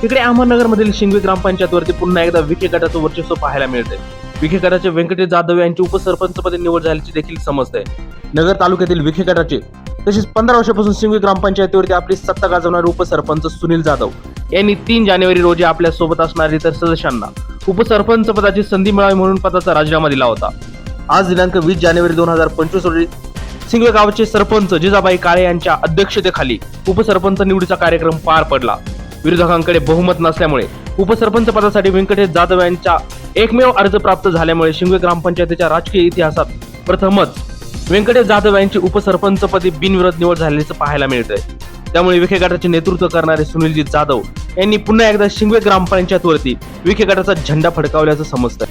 तिकडे अहमदनगरमधील शिंगवी ग्रामपंचायतवरती पुन्हा एकदा विखे गटाचं वर्चस्व पाहायला मिळतंय. विखे गटाचे व्यंकटेश जाधव यांची उपसरपंचपदी निवड झाल्याची देखील समजते नगर तालुक्यातील विखे गटाचे तसेच पंधरा वर्षापासून शिंगवी ग्रामपंचायतीवरती आपली सत्ता गाजवणारे उपसरपंच सुनील जाधव. यांनी तीन जानेवारी रोजी आपल्यासोबत असणाऱ्या इतर सदस्यांना उपसरपंच पदाची संधी मिळावी म्हणून पदाचा राजीनामा दिला होता. आज दिनांक वीस जानेवारी दोन हजार पंचवीस रोजी सिंगवे गावचे सरपंच जिजाबाई काळे यांच्या अध्यक्षतेखाली उपसरपंच निवडीचा कार्यक्रम पार पडला. विरोधकांकडे बहुमत नसल्यामुळे उपसरपंच पदासाठी व्यंकटेश जाधव यांच्या एकमेव अर्ज प्राप्त झाल्यामुळे शिंगवे ग्रामपंचायतीच्या राजकीय इतिहासात प्रथमच व्यंकटेश जाधव यांची उपसरपंचपदी बिनविरोध निवड झाल्याचं पाहायला मिळतंय. त्यामुळे विखे गटाचे नेतृत्व करणारे सुनीलजी जाधव यांनी पुन्हा एकदा शिंगवे ग्रामपंचायतवरती विखे गटाचा झेंडा फडकावल्याचं समजतंय.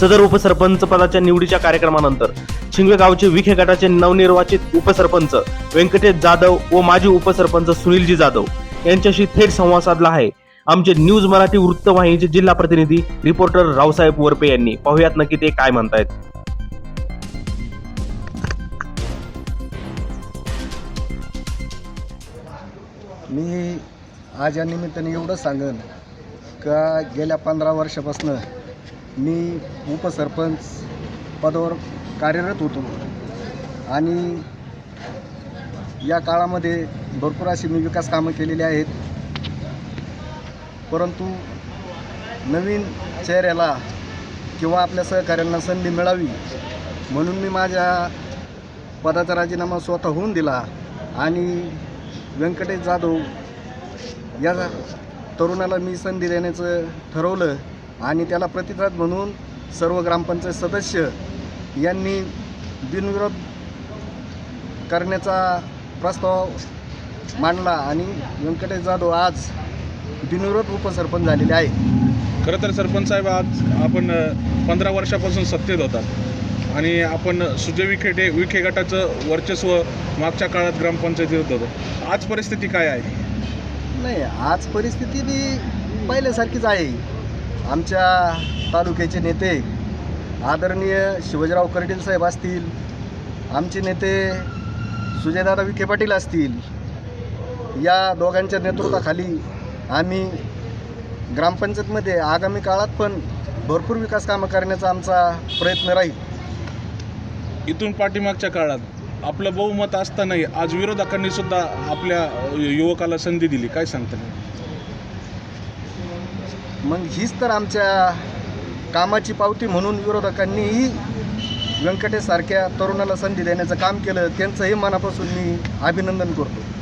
सदर उपसरपंच पदाच्या निवडीच्या कार्यक्रमानंतर शिंगवे गावचे विखे गटाचे नवनिर्वाचित उपसरपंच व्यंकटेश जाधव व माजी उपसरपंच सुनीलजी जाधव यांच्याशी थेट संवाद साधला आहे. आमचे न्यूज मराठी वृत्तवाहिनीचे जिल्हा प्रतिनिधी रिपोर्टर रावसाहेब वरपे यांनी. पाहुयात नक्की ते काय म्हणतायत. मी आज या निमित्ताने एवढं सांगन का गेल्या पंधरा वर्षापासून मी उपसरपंच पदावर कार्यरत होतो. आणि या काळामध्ये भरपूर अशी मी विकास कामं केलेली आहेत. परंतु नवीन चेहऱ्याला किंवा आपल्या सहकाऱ्यांना संधी मिळावी म्हणून मी माझ्या पदाचा राजीनामा स्वतःहून दिला आणि व्यंकटेश जाधव या तरुणाला मी संधी देण्याचं ठरवलं आणि त्याला प्रतिसाद म्हणून सर्व ग्रामपंचायत सदस्य यांनी बिनविरोध करण्याचा प्रस्ताव मांडला आणि व्यंकटेश जाधव आज बिनविरोध उपसरपंच झालेले आहे खरं तर सरपंच साहेब आज आपण पंधरा वर्षापासून सत्तेत होतात आणि आपण सुजय विखे विखे गटाचं वर्चस्व मागच्या काळात ग्रामपंचायतीत होतं. आज परिस्थिती काय आहे? नाही आज परिस्थिती बी पहिल्यासारखीच आहे. आमच्या तालुक्याचे नेते आदरणीय शिवाजीराव कर्डील साहेब असतील आमचे नेते सुजयदादा विखे पाटील असतील या दोघांच्या नेतृत्वाखाली आम्ही ग्रामपंचायतमध्ये आगामी काळात पण भरपूर विकास कामं करण्याचा आमचा प्रयत्न राहील. इथून पाठीमागच्या काळात आपलं बहुमत असतानाही आज विरोधकांनी सुद्धा आपल्या युवकाला संधी दिली. काय सांगता मग हीच तर आमच्या कामाची पावती म्हणून विरोधकांनीही व्यंकटेशसारख्या तरुणाला संधी देण्याचं काम केलं त्यांचंही मनापासून मी अभिनंदन करतो.